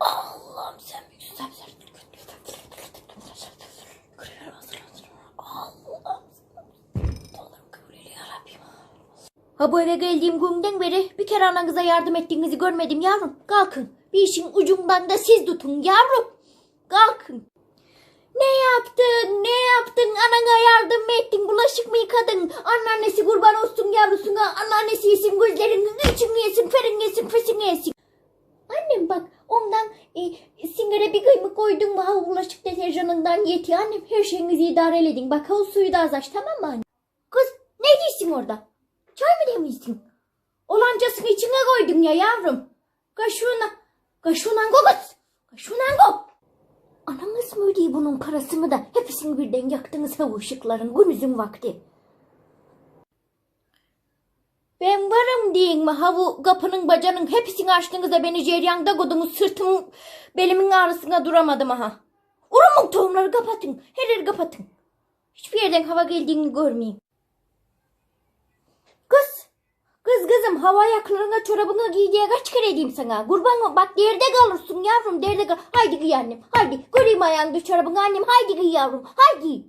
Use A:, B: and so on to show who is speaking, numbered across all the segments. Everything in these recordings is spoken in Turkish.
A: Allah'ım sen büyüksün. Sen sen. Ha bu eve geldiğim günden beri bir kere ananıza yardım ettiğinizi görmedim yavrum. Kalkın. Bir işin ucundan da siz tutun yavrum. Kalkın. Ne yaptın? Ne yaptın? Anana yardım mı ettin? Bulaşık mı yıkadın? Anneannesi kurban olsun yavrusuna. Anneannesi yesin gözlerinin içini yesin, ferin yesin, fesini yesin. E, singere bir kıymık koydun mu? Ha bulaşık deterjanından yetiyor. Annem her şeyinizi idare edin. Bak ha o suyu da az aç tamam mı anne? Kız ne diyorsun orada? Çay mı demişsin? Olancasını içine koydun ya yavrum. Kaşığına. Kaşığına kız. Kaşığına go. Ananız mı ödeyey bunun parasını da hepsini birden yaktınız ha ışıkların günüzün vakti. Varım deyin mi ha bu kapının bacanın hepsini açtınız da beni ceryanda kodunuz sırtımın belimin ağrısına duramadım ha. Urumun tohumları kapatın her yeri kapatın. Hiçbir yerden hava geldiğini görmeyeyim. Kız Kız kızım hava yakınlarına çorabını giy diye kaç kere diyeyim sana. Kurban bak yerde kalırsın yavrum yerde kal. Haydi giy annem haydi. Göreyim ayağında çorabını annem haydi giy yavrum haydi.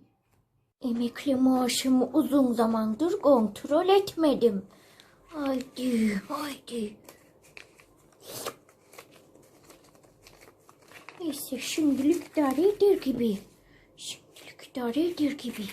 A: Emekli maaşımı uzun zamandır kontrol etmedim. Haydi haydi. Neyse şimdilik idare eder gibi. Şimdilik idare eder gibi.